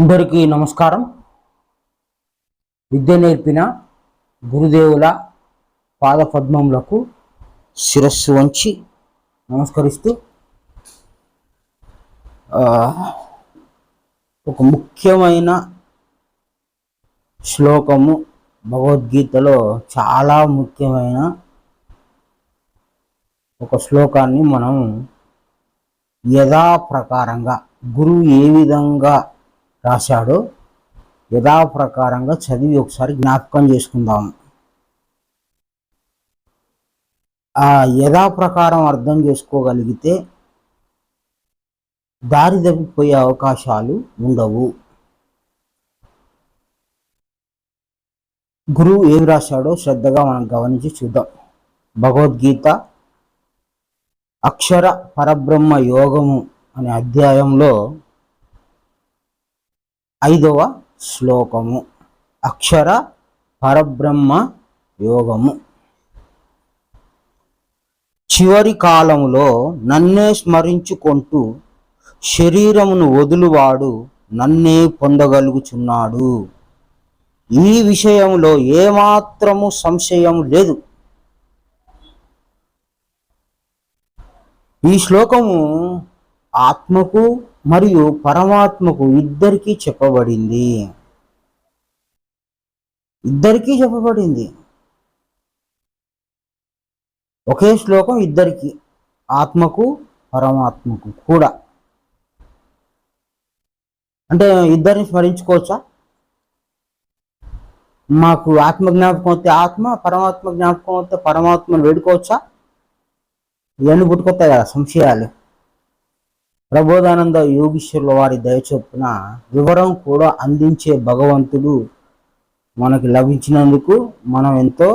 అందరికీ నమస్కారం. విద్య నేర్పిన గురుదేవుల పాదపద్మములకు శిరస్సు వంచి నమస్కరిస్తూ ఒక ముఖ్యమైన శ్లోకము భగవద్గీతలో చాలా ముఖ్యమైన ఒక శ్లోకాన్ని మనం యథా ప్రకారంగా గురువు ఏ విధంగా రాశాడో. యథాప్రకారంగా చదివి ఒకసారి జ్ఞాపకం చేసుకుందాం. ఆ యథాప్రకారం అర్థం చేసుకోగలిగితే దారి తప్పిపోయే అవకాశాలు ఉండవు. గురువు ఏం రాశాడో శ్రద్ధగా మనం గమనించి చూద్దాం. భగవద్గీత అక్షర పరబ్రహ్మ యోగము అనే అధ్యాయంలో ఐదవ శ్లోకము. అక్షర పరబ్రహ్మ యోగము. చివరి కాలములో నన్నే స్మరించుకుంటూ శరీరమును వదులువాడు నన్నే పొందగలుగుచున్నాడు. ఈ విషయంలో ఏమాత్రము సంశయం లేదు. ఈ శ్లోకము ఆత్మకు మరియు పరమాత్మకు ఇద్దరికీ చెప్పబడింది. ఇద్దరికీ చెప్పబడింది. ఒకే శ్లోకం ఇద్దరికి ఆత్మకు పరమాత్మకు కూడా. అంటే ఇద్దరిని స్మరించుకోవచ్చా? మాకు ఆత్మ జ్ఞాపకం వస్తే ఆత్మ పరమాత్మ జ్ఞాపకం వస్తే పరమాత్మను వేడుకోవచ్చా? ఇవన్నీ పుట్టుకొస్తాయి కదా సంశయాలు. ప్రబోధానంద యోగీశ్వరుల వారి దయచొప్పున వివరం కూడా అందించే భగవంతుడు మనకి లభించినందుకు మనం ఎంతో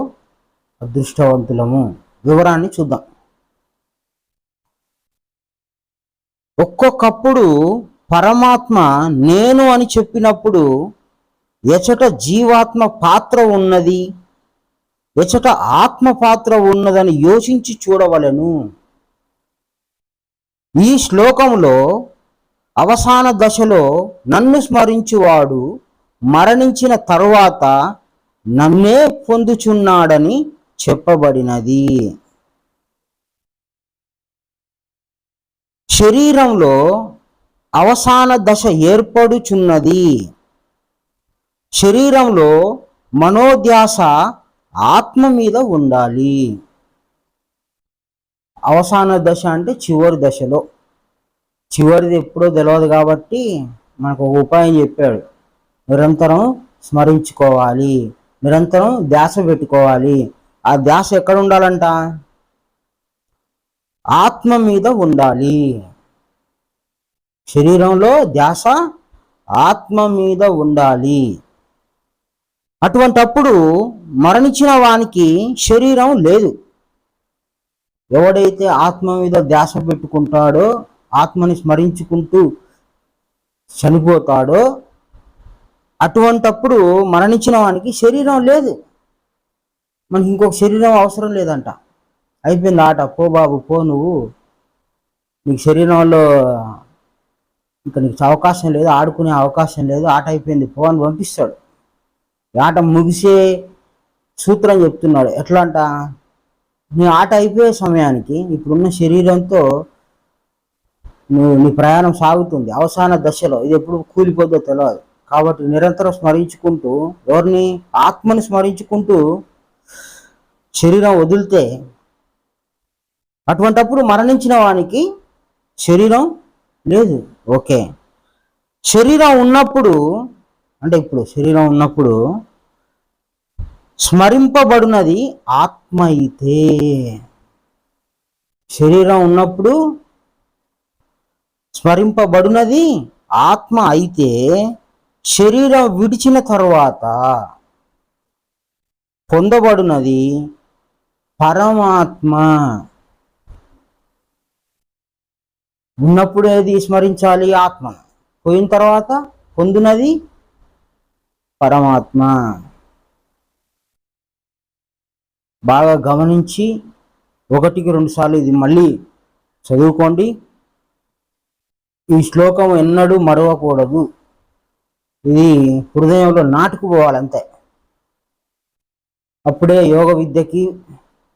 అదృష్టవంతులము. వివరాన్ని చూద్దాం. ఒక్కొక్కప్పుడు పరమాత్మ నేను అని చెప్పినప్పుడు ఎచట జీవాత్మ పాత్ర ఉన్నది ఎచట ఆత్మ పాత్ర ఉన్నదని యోచించి చూడవలెను. ఈ శ్లోకంలో అవసాన దశలో నన్ను స్మరించువాడు మరణించిన తరువాత నన్నే పొందుచున్నాడని చెప్పబడినది. శరీరంలో అవసాన దశ ఏర్పడుచున్నది. శరీరంలో మనోధ్యాస ఆత్మ మీద ఉండాలి. అవసాన దశ అంటే చివరి దశలో. చివరిది ఎప్పుడో తెలియదు కాబట్టి మనకు ఒక ఉపాయం చెప్పాడు. నిరంతరం స్మరించుకోవాలి. నిరంతరం ధ్యాస పెట్టుకోవాలి. ఆ ధ్యాస ఎక్కడ ఉండాలంట? ఆత్మ మీద ఉండాలి. శరీరంలో ధ్యాస ఆత్మ మీద ఉండాలి. అటువంటప్పుడు మరణించిన వానికి శరీరం లేదు. ఎవడైతే ఆత్మ మీద ధ్యాస పెట్టుకుంటాడో ఆత్మని స్మరించుకుంటూ చనిపోతాడో అటువంటప్పుడు మరణించిన వానికి శరీరం లేదు. మనకి ఇంకొక శరీరం అవసరం లేదంట. అయిపోయింది ఆట. పో బాబు పో నువ్వు. నీకు శరీరంలో ఇంకా నీకు అవకాశం లేదు ఆడుకునే అవకాశం లేదు. ఆట అయిపోయింది పో అని పంపిస్తాడు. ఆట ముగిసే సూత్రం చెప్తున్నాడు. ఎట్లా అంట? నీ ఆట అయిపోయే సమయానికి ఇప్పుడున్న శరీరంతో నువ్వు నీ ప్రయాణం సాగుతుంది. అవసాన దశలో ఇది ఎప్పుడు కూలిపోద్దో తెలియదు కాబట్టి నిరంతరం స్మరించుకుంటూ ఎవరిని ఆత్మని స్మరించుకుంటూ శరీరం వదిలితే అటువంటప్పుడు మరణించిన వానికి శరీరం లేదు. ఓకే. శరీరం ఉన్నప్పుడు అంటే ఇప్పుడు శరీరం ఉన్నప్పుడు స్మరింపబడినది ఆత్మ అయితే శరీరం ఉన్నప్పుడు స్మరింపబడినది ఆత్మ అయితే శరీరం విడిచిన తర్వాత పొందబడినది పరమాత్మ. ఉన్నప్పుడు ఏది స్మరించాలి ఆత్మ. పోయిన తర్వాత పొందినది పరమాత్మ. బాగా గమనించి ఒకటికి రెండు సార్లు ఇది మళ్ళీ చదువుకోండి. ఈ శ్లోకం ఎన్నడూ మరవకూడదు. ఇది హృదయంలో నాటుకుపోవాలంతే. అప్పుడే యోగ విద్యకి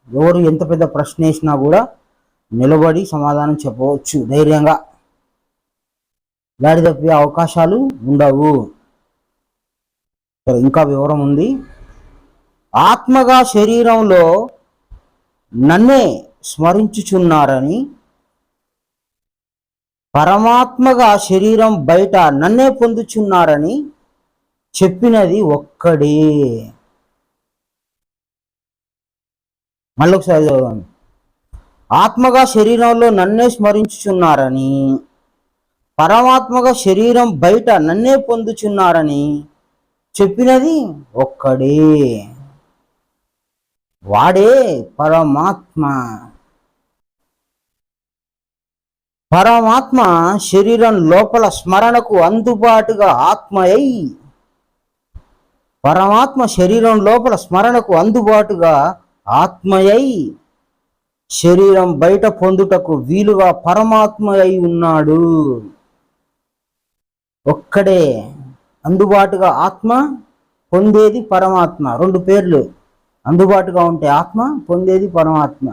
ఎవరు ఎంత పెద్ద ప్రశ్న వేసినా కూడా నిలబడి సమాధానం చెప్పవచ్చు ధైర్యంగా. దాడి తప్పే అవకాశాలు ఉండవు. ఇంకా వివరం ఉంది. ఆత్మగా శరీరంలో నన్నే స్మరించుచున్నారని పరమాత్మగా శరీరం బయట నన్నే పొందుచున్నారని చెప్పినది ఒక్కడే. మళ్ళొకసారి చదవండి. ఆత్మగా శరీరంలో నన్నే స్మరించుచున్నారని పరమాత్మగా శరీరం బయట నన్నే పొందుచున్నారని చెప్పినది ఒక్కడే. వాడే పరమాత్మ. పరమాత్మ శరీరం లోపల స్మరణకు అందుబాటుగా ఆత్మయై. పరమాత్మ శరీరం లోపల స్మరణకు అందుబాటుగా ఆత్మయై. శరీరం బయట పొందుటకు వీలుగా పరమాత్మ అయి ఉన్నాడు. ఒక్కడే అందుబాటుగా ఆత్మ పొందేది పరమాత్మ. రెండు పేర్లు. అందుబాటుగా ఉంటే ఆత్మ పొందేది పరమాత్మ.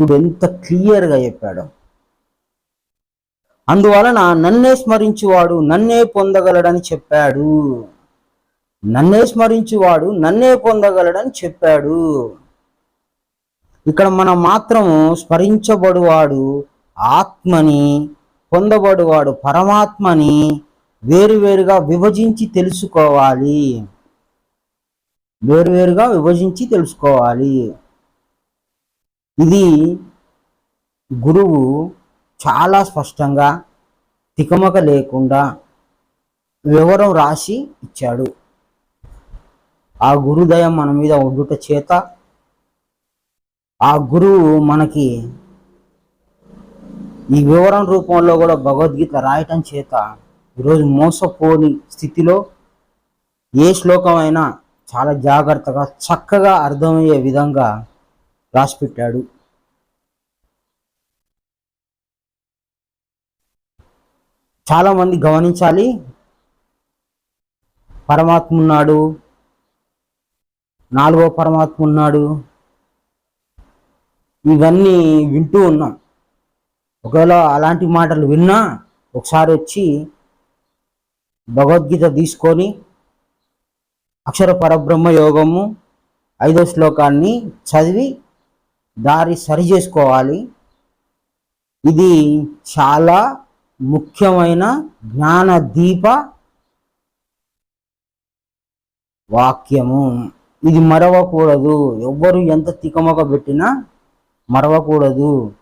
చూడు ఎంత క్లియర్గా చెప్పాడు. అందువలన నన్నే స్మరించువాడు నన్నే పొందగలడని చెప్పాడు. నన్నే స్మరించువాడు నన్నే పొందగలడని చెప్పాడు. ఇక్కడ మనం మాత్రము స్మరించబడువాడు ఆత్మని పొందబడువాడు పరమాత్మని వేరువేరుగా విభజించి తెలుసుకోవాలి. వేరువేరుగా విభజించి తెలుసుకోవాలి. ఇది గురువు చాలా స్పష్టంగా తికమక లేకుండా వివరం రాసి ఇచ్చాడు. ఆ గురుదయం మన మీద ఉండుట చేత ఆ గురువు మనకి ఈ వివరం రూపంలో కూడా భగవద్గీత రాయటం చేత ఈరోజు మోసపోని స్థితిలో ఏ శ్లోకమైనా చాలా జాగ్రత్తగా చక్కగా అర్థమయ్యే విధంగా రాసిపెట్టాడు. చాలామంది గమనించాలి పరమాత్మ ఉన్నాడు నాలుగో పరమాత్మ ఉన్నాడు ఇవన్నీ వింటూ ఉన్నాం. ఒకవేళ అలాంటి మాటలు విన్నా ఒకసారి వచ్చి భగవద్గీత తీసుకొని అక్షర పరబ్రహ్మ యోగము ఐదో శ్లోకాన్ని చదివి దారి సరి చేసుకోవాలి. ఇది చాలా ముఖ్యమైన జ్ఞాన దీప వాక్యము. ఇది మరవకూడదు. ఎవ్వరు ఎంత తికమక పెట్టినా మరవకూడదు.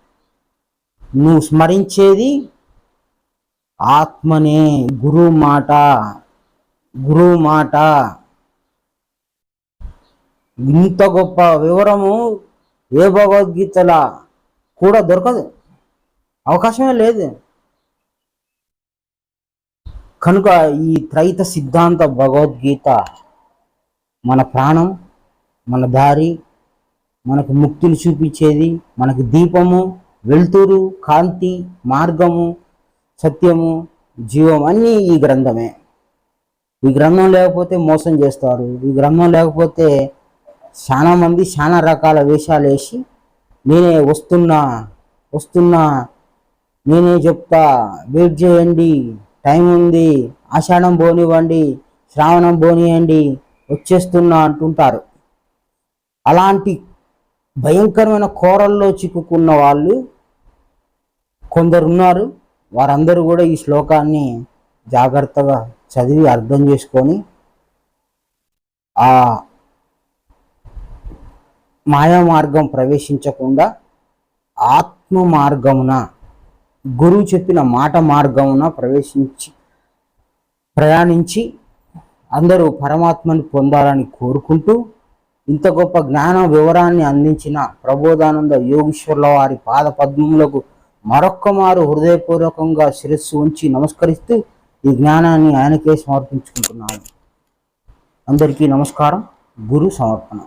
నువ్వు స్మరించేది ఆత్మనే. గురువు మాట. గురువు మాట. ఇంత గొప్ప వివరము ఏ భగవద్గీతల కూడా దొరకదు. అవకాశమే లేదు. కనుక ఈ త్రైత సిద్ధాంత భగవద్గీత మన ప్రాణం మన దారి మనకు ముక్తిని చూపించేది మనకి దీపము వెలుతురు కాంతి మార్గము సత్యము జీవం అన్నీ ఈ గ్రంథమే. ఈ గ్రంథం లేకపోతే మోసం చేస్తారు. ఈ గ్రంథం లేకపోతే చాలా మంది చాలా రకాల వేషాలు వేసి నేనే వస్తున్నా వస్తున్నా నేనే చెప్తా వెయిట్ చేయండి టైం ఉంది ఆషాఢం పోనివ్వండి శ్రావణం పోనీయండి వచ్చేస్తున్నా అంటుంటారు. అలాంటి భయంకరమైన కోరల్లో చిక్కుకున్న వాళ్ళు కొందరున్నారు. వారందరూ కూడా ఈ శ్లోకాన్ని జాగ్రత్తగా చదివి అర్థం చేసుకొని ఆ మాయా మార్గం ప్రవేశించకుండా ఆత్మ మార్గమున గురువు చెప్పిన మాట మార్గమున ప్రవేశించి ప్రయాణించి అందరూ పరమాత్మని పొందాలని కోరుకుంటూ ఇంత గొప్ప జ్ఞాన వివరాన్ని అందించిన ప్రబోధానంద యోగీశ్వర్ల వారి పాద పద్మములకు మరొక్క మారు హృదయపూర్వకంగా శిరస్సు ఉంచి నమస్కరిస్తూ ఈ జ్ఞానాన్ని ఆయనకే సమర్పించుకుంటున్నాను. అందరికీ నమస్కారం. గురు సమర్పణ.